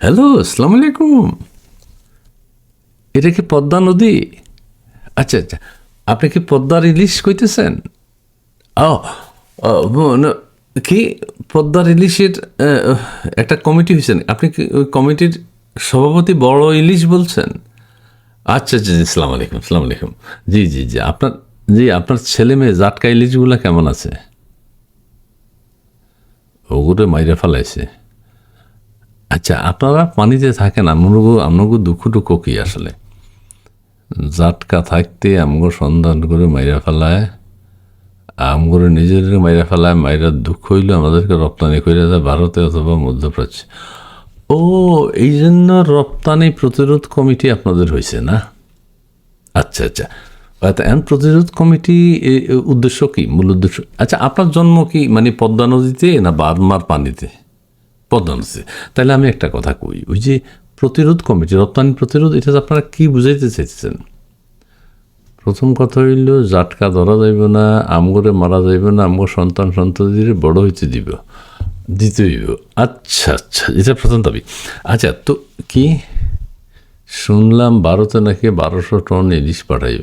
Hello আসসালামু আলাইকুম এটা কি পদ্মা নদী? আচ্ছা আচ্ছা। আপনি কি পদ্মার ইলিশ কইতেছেন? ও কি পদ্মার ইলিশের একটা কমিটি হয়েছে আপনি কি ওই কমিটির সভাপতি বড় ইলিশ বলছেন? আচ্ছা আচ্ছা জি সালাম আলাইকুম সালাম আলাইকুম জি জি জি, আপনার জি, আপনার ছেলে মেয়ে জাটকা ইলিশগুলো কেমন আছে? ওগুলো মাইরে ফেলাইছে। আচ্ছা আপনারা পানিতে থাকেন আমগো আমগো দুঃখ টুকু কি আসলে? জাটকা থাকতে আমগো সন্ধান করে মাইরা ফেলায় আমগরে নিজের মাইরা ফেলায়, মাইরা দুঃখ হইলে, আমাদেরকে রপ্তানি করে দেয় ভারতে অথবা মধ্যপ্রাচ্যে। ও এই জন্য রপ্তানি প্রতিরোধ কমিটি আপনাদের হয়েছে না? আচ্ছা আচ্ছা। এখন প্রতিরোধ কমিটি উদ্দেশ্য কি? মূল উদ্দেশ্য? আচ্ছা আপনার জন্ম কি মানে পদ্মা নদীতে না বাদমার পানিতে? পদ্মা নদীতে। তাহলে আমি একটা কথা কই, ওই যে প্রতিরোধ কমিটি, রপ্তানি প্রতিরোধ, এটা আপনারা কি বুঝাইতে চাইছেন প্রথম কথা হইল, জাটকা ধরা যাইব না, আমগরে মারা যাইব না, আমগো সন্তান সন্ততির বড় হইতে দিব, দিতে হইব। আচ্ছা আচ্ছা এটা প্রথম দাবি। আচ্ছা তো কি? শুনলাম ভারতে নাকি বারোশো টন ইলিশ পাঠাইব।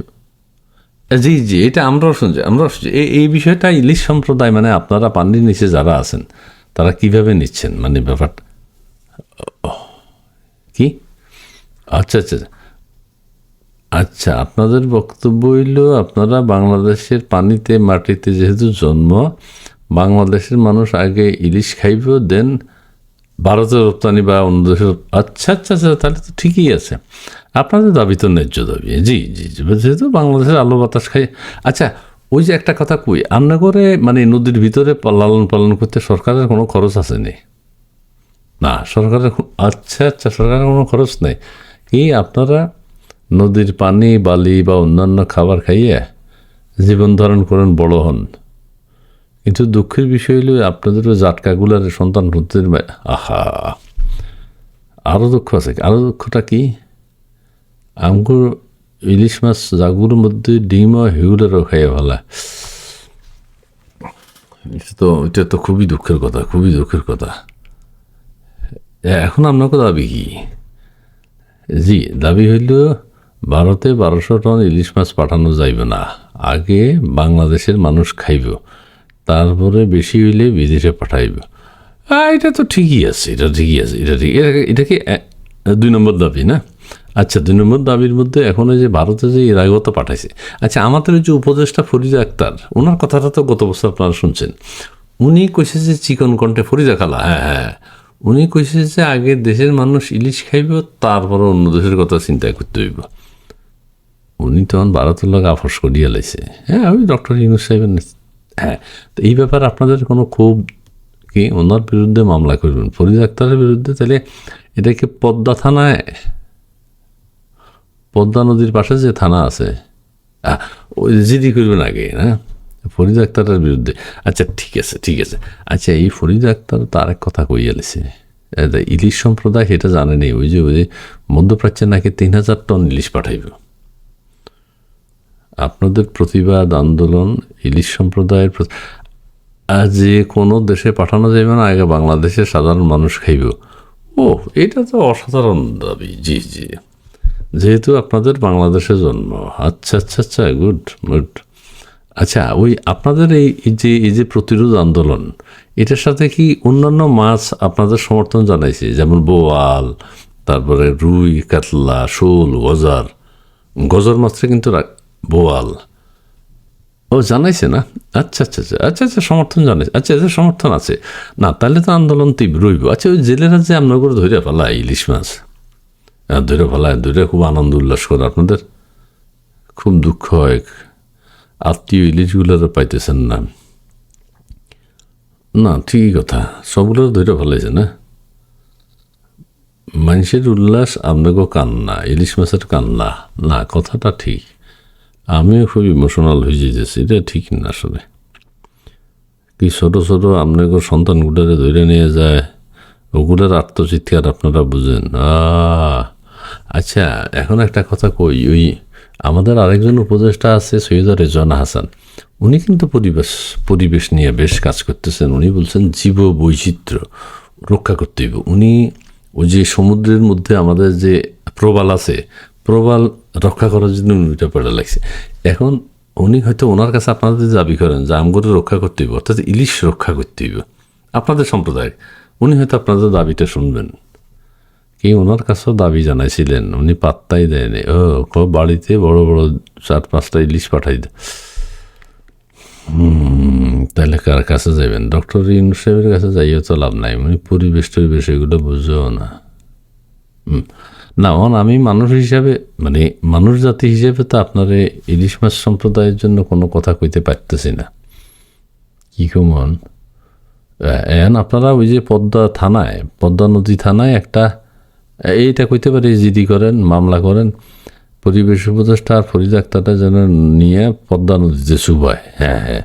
জি জি, এটা আমরাও শুনছি আমরাও শুনছি। এই বিষয়টা ইলিশ সম্প্রদায় মানে আপনারা পানির নিচে যারা আছেন তারা কীভাবে নিচ্ছেন? মানে ব্যাপারটা কি? আচ্ছা আচ্ছা আচ্ছা আপনাদের বক্তব্য হইল, আপনারা বাংলাদেশের পানিতে, মাটিতে যেহেতু জন্ম, বাংলাদেশের মানুষ আগে ইলিশ খাইব দেন ভারতের রপ্তানি বা অন্য দেশের আচ্ছা আচ্ছা আচ্ছা তাহলে তো ঠিকই আছে। আপনাদের দাবি তো ন্যায্য দাবি। জি জি, যেহেতু বাংলাদেশের আলো বাতাস খাই আচ্ছা ওই যে একটা কথা কই করে মানে নদীর ভিতরে লালন পালন করতে সরকারের কোনো খরচ আসেনি না? সরকারের আচ্ছা আচ্ছা সরকারের কোনো খরচ নেই। কি আপনারা নদীর পানি, বালি বা অন্যান্য খাবার খাইয়ে জীবন ধারণ করেন বড় হন? কিন্তু দুঃখের বিষয় হলো আপনাদের ওই জাটকাগুলার সন্তান হতে আহা! আরও দুঃখ আছে আরও দুঃখটা কি? আমগো ইলিশ মাছ জাগুর মধ্যে ডিম আর হিউলেরও খাইয়ে ভালা তো এটা তো খুবই দুঃখের কথা, খুবই দুঃখের কথা। এখন আপনাকে দাবি কি? জি, দাবি হইল, ভারতে বারোশো টন ইলিশ মাছ পাঠানো যাইবে না। আগে বাংলাদেশের মানুষ খাইব, তারপরে বেশি হইলে বিদেশে পাঠাইব। এটা তো ঠিকই আছে, এটা ঠিকই আছে, এটা ঠিক, এটা- এটা কি দুই নম্বর দাবি না? আচ্ছা দুই নম্বর দাবির মধ্যে এখন যে ভারতে যে ইরাগত পাঠাইছে। আচ্ছা আমাদের যে উপদেষ্টা ফরিদা আক্তার, ওনার কথাটা তো গত বছর আপনারা শুনছেন। উনি কইছে যে চিকন কণ্ঠে ফরিদা খালা হ্যাঁ হ্যাঁ। উনি কইছে যে আগে দেশের মানুষ ইলিশ খাইব, তারপরে অন্য দেশের কথা চিন্তা করতে হইব। উনি তখন ভারতের লোক আফস করিয়া লাইছে। হ্যাঁ ওই ডক্টর ইউনুস সাহেবের হ্যাঁ। তো এই ব্যাপারে আপনাদের কোনো খুব কি? ওনার বিরুদ্ধে মামলা করবেন? ফরিদ আক্তারের বিরুদ্ধে? তাহলে এটাকে পদ্মা থানায় পদ্মা নদীর পাশে যে থানা আছে। ওই জিডি করবেন আগে, না? ফরিদ আক্তারের বিরুদ্ধে। আচ্ছা ঠিক আছে ঠিক আছে। আচ্ছা এই ফরিদ আক্তার তার এক কথা কইয়া লেছে। ইলিশ সম্প্রদায়, সেটা জানেনি ওই যে ওই যে মধ্যপ্রাচ্যে নাকি তিন হাজার টন ইলিশ পাঠাইব। আপনাদের প্রতিবাদ, আন্দোলন, ইলিশ সম্প্রদায়ের যে কোনো দেশে পাঠানো যাবে না, আগে বাংলাদেশের সাধারণ মানুষ খাইব। ও, এটা তো অসাধারণ দাবি। জি জি। যেহেতু আপনাদের বাংলাদেশে জন্ম। আচ্ছা আচ্ছা আচ্ছা গুড গুড আচ্ছা ওই আপনাদের এই যে এই যে প্রতিরোধ আন্দোলন, এটার সাথে কি অন্যান্য মাছ আপনাদের সমর্থন জানাইছে? যেমন বোয়াল, তারপরে রুই, কাতলা, শোল, গজার। গজার মাছটা কিন্তু বোয়াল। ও, জানাইছে না? আচ্ছা আচ্ছা আচ্ছা আচ্ছা আচ্ছা সমর্থন জানাইছে। আচ্ছা আচ্ছা সমর্থন আছে। না, তাহলে তো আন্দোলন তীব্র আচ্ছা ওই জেলেরা যে আপনার করে ধরে ফেলায় ইলিশ মাছ। হ্যাঁ, ধরে ফেলায় ধরে খুব আনন্দ উল্লাস করে আপনাদের। খুব দুঃখ হয় আত্মীয় ইলিশগুলো পাইতেছেন না। না ঠিকই কথা সবগুলো ধরে ফেলাইছে না। মানুষের উল্লাস আপনাকেও কান্না ইলিশ মাছের কান্না না কথাটা ঠিক। আমিও খুব ইমোশনাল হয়ে যেতেছি এটা ঠিক না আসলে। কি ছোট ছোট আপনাকে সন্তানগুলোরে ধরে নিয়ে যায় ওগুলোর আত্মচিৎকার আপনারা বুঝেন। আহ, আচ্ছা এখন একটা কথা কই, ওই আমাদের আরেকজন উপদেষ্টা আছে সৈয়দা রেজওয়ানা হাসান। উনি কিন্তু পরিবেশ পরিবেশ নিয়ে বেশ কাজ করতেছেন। উনি বলছেন জীব বৈচিত্র্য রক্ষা করতে হইব। উনি ওই যে সমুদ্রের মধ্যে আমাদের যে প্রবাল আছে, প্রবাল রক্ষা করার জন্য উনি ওইটা পড়ে লাগছে। এখন উনি হয়তো ওনার কাছে আপনাদের দাবি করেন যে আমগুলো রক্ষা করতে হইব, অর্থাৎ ইলিশ রক্ষা করতে হইব। আপনাদের সম্প্রদায়, উনি হয়তো আপনাদের দাবিটা শুনবেন। কি ওনার কাছেও দাবি জানাইছিলেন? উনি পাত্তাই দেয়নি। ও বাড়িতে বড় বড় চার পাঁচটা ইলিশ পাঠাই দে। তাহলে কার কাছে যাবেন ডক্টর ইউনুস সাহেবের কাছে যাইও তো লাভ নাই। উনি পরিবেশ টরিবেশ এগুলো বুঝেও না। না অন আমি মানুষ হিসাবে মানে মানুষ জাতি হিসেবে তো আপনার ইলিশ মাছ সম্প্রদায়ের জন্য কোনো কথা কইতে পারতেছি না। কি কমন এখন আপনারা ওই যে পদ্মা থানায়, পদ্মা নদী থানায় একটা এইটা কইতে পারি জিডি করেন, মামলা করেন, পরিবেশ উপদেষ্টা আর ফরিদ যেন নিয়ে পদ্মা নদীতে শুভায় হ্যাঁ। হ্যাঁ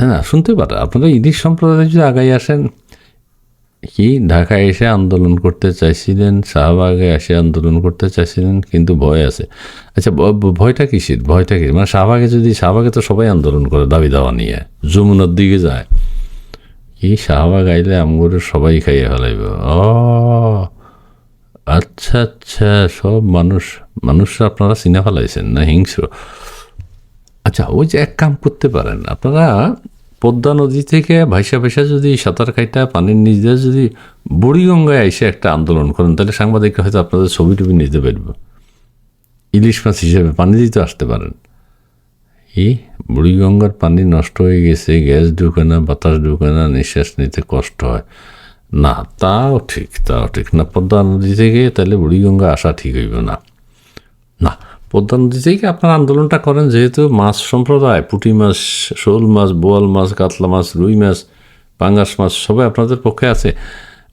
হ্যাঁ। শুনতে পারে। আপনারা ইলিশ সম্প্রদায় যদি আগাই আসেন, কি ঢাকায় এসে আন্দোলন করতে চাইছিলেন, শাহবাগে এসে আন্দোলন করতে চাইছিলেন, কিন্তু ভয় আছে। আচ্ছা ভয়টা কিসের? ভয়টা কি? মানে শাহবাগে যদি, শাহবাগে তো সবাই আন্দোলন করে দাবি দাওয়া নিয়ে, যমুনার দিকে যায়। কি শাহবাগ আইলে আমগুলো সবাই খাইয়ে ফেলাইব। ও আচ্ছা আচ্ছা সব মানুষ, মানুষরা আপনারা চিনে ফেলাইছেন না, হিংস্র। আচ্ছা ওই যে এক কাম করতে পারেন, আপনারা পদ্মা নদী থেকে ভাইসা ভাইসা যদি সাঁতার কাইটা পানির নিচ দিয়ে যদি বুড়িগঙ্গায় এসে একটা আন্দোলন করেন, তাহলে সাংবাদিকরা হয়তো আপনাদের ছবি টবি নিতে পারব। ইলিশ মাছ হিসেবে পানি দিতে আসতে পারেন। এই বুড়িগঙ্গার পানি নষ্ট হয়ে গেছে, গ্যাস ঢুকে না বাতাস ঢুকে না নিঃশ্বাস নিতে কষ্ট হয়। না, তাও ঠিক তাও ঠিক। না, পদ্মা নদী থেকে তাহলে বুড়িগঙ্গা আসা ঠিক হইব না। না, পদ্মা নদী থেকে আপনার আন্দোলনটা করেন যেহেতু মাছ সম্প্রদায়, পুঁটি মাছ, শোল মাছ, বোয়াল মাছ, কাতলা মাছ, রুই মাছ, পাঙ্গাস মাছ সবাই আপনাদের পক্ষে আছে।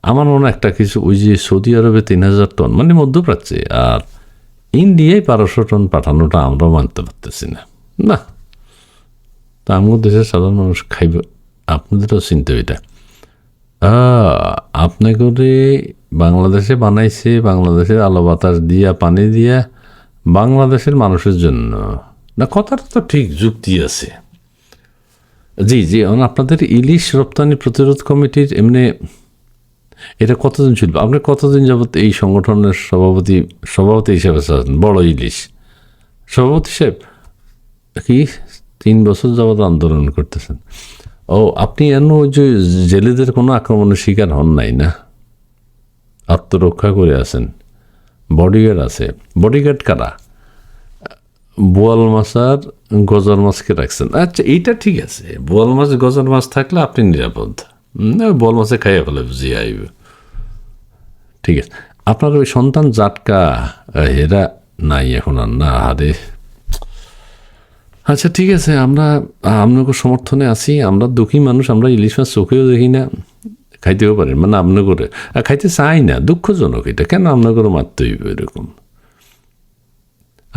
আমার মনে একটা কিছু, ওই যে সৌদি আরবে তিন হাজার টন মানে মধ্যপ্রাচ্যে, আর ইন্ডিয়ায় বারোশো টন পাঠানোটা আমরাও মানতে পারতেছি না। না তা আমার দেশের সাধারণ মানুষ খাইব, আপনাদেরও চিন্তা এটা। আপনি করে বাংলাদেশে বানাইছে বাংলাদেশের আলো বাতাস দিয়া, পানি দিয়া, বাংলাদেশের মানুষের জন্য। না, কথাটা তো ঠিক, যুক্তি আছে। জি জি আপনাদের ইলিশ রপ্তানি প্রতিরোধ কমিটির এমনি এটা কতদিন চলবে? আপনি কতদিন যাবত এই সংগঠনের সভাপতি সভাপতি হিসেবে বড় ইলিশ। সভাপতি সাহেব কি তিন বছর যাবত আন্দোলন করতেছেন? ও, আপনি এন ওই যে জেলেদের কোনো আক্রমণের শিকার হন নাই না? আত্মরক্ষা করে আছেন। বডিগার্ড আছে। বডিগার্ড কারা? বোয়াল মাছ আর গজার মাছকে রাখছেন। আচ্ছা এইটা ঠিক আছে। বোয়াল মাছ, গজার মাছ থাকলে আপনি নিরাপদ। বোয়াল মাছে খাইয়া ফেলে, বুঝিয়ে আইব। ঠিক আছে। আপনার ওই সন্তান জাটকা হেরা নাই এখন আর না, হারে আচ্ছা ঠিক আছে, আমরা আপনাকে সমর্থনে আছি, আমরা দুঃখী মানুষ, আমরা ইলিশ মাছ চোখেও দেখি না, খাইতেও পারেন মানে আপনার করে আর খাইতে চাই না, দুঃখজনক এটা, কেন আপনার করে মারতে হইব এরকম?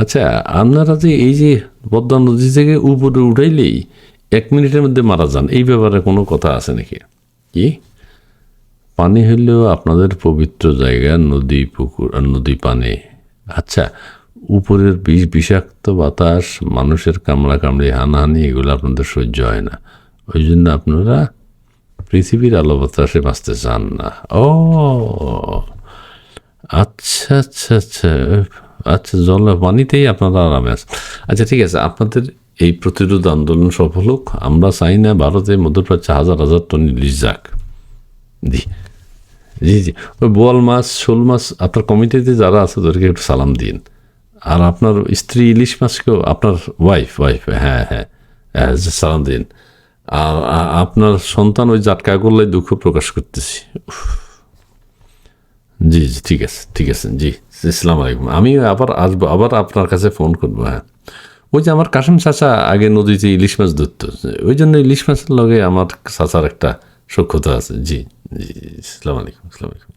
আচ্ছা আপনারা যে এই যে পদ্মা নদী থেকে উপরে উঠাইলেই এক মিনিটের মধ্যে মারা যান, এই ব্যাপারে কোনো কথা আছে নাকি? কি? পানি হইলেও আপনাদের পবিত্র জায়গা, নদী, পুকুর, নদী, পানি। আচ্ছা উপরের বিষ বিষাক্ত বাতাস, মানুষের কামড়া কামড়ি, হানাহানি, এগুলো আপনাদের সহ্য হয় না। ওই জন্য আপনারা পৃথিবীর আলো বাতাসে বাঁচতে চান না। ও আচ্ছা আচ্ছা আচ্ছা আচ্ছা জল পানিতেই আপনারা আরামে আছেন। আচ্ছা ঠিক আছে, আপনাদের এই প্রতিরোধ আন্দোলন সফল হোক, আমরা চাই না ভারতে মধ্যপ্রাচ্যে হাজার হাজার টন ইলিশ যাক। জি জি জি, ওই বোয়াল মাছ, শোল মাছ আপনার কমিটিতে যারা আছে, তাদেরকে একটু সালাম দিন। আর আপনার স্ত্রী ইলিশ মাছকেও আপনার ওয়াইফ ওয়াইফ হ্যাঁ হ্যাঁ হ্যাঁ, সালাম দিন আর আপনার সন্তান ওই জাটকা করলে দুঃখ প্রকাশ করতেছি। জি জি ঠিক আছে ঠিক আছে জি ইসলাম আলাইকুম। আমি আবার আসব আবার আপনার কাছে ফোন করব হ্যাঁ। ওই যে আমার কাশেম চাচা আগে নদীতে ইলিশ মাছ ধরতো ওই জন্য ইলিশ মাছের লগে আমার চাচার একটা সক্ষতা আছে। জি জি ইসলাম আলাইকুম ইসলাম আলাইকুম।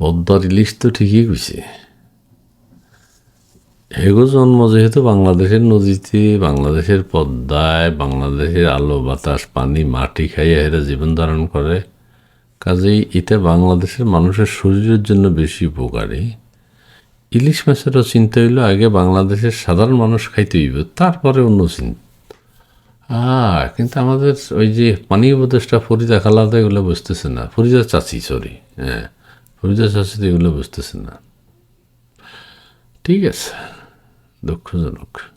পদ্মার ইলিশ তো ঠিকই কইছে। হেগো জন্ম যেহেতু বাংলাদেশের নদীতে, বাংলাদেশের পদ্মায়, বাংলাদেশের আলো, বাতাস, পানি, মাটি খাইয়ে এরা জীবন ধারণ করে। কাজেই এটা বাংলাদেশের মানুষের শরীরের জন্য বেশি উপকারী। ইলিশ মাছেরও চিন্তা হইল, আগে বাংলাদেশের সাধারণ মানুষ খাইতে হইব, তারপরে অন্য চিন্তা হ্যাঁ কিন্তু আমাদের ওই যে পানি উপদেশটা ফরিদা খালাদা এগুলো বুঝতেছে না। ফরিদা চাচি সরি হ্যাঁ। ফরিদা চাচি এগুলো বুঝতেছেন না। ঠিক আছে দুঃখজনক।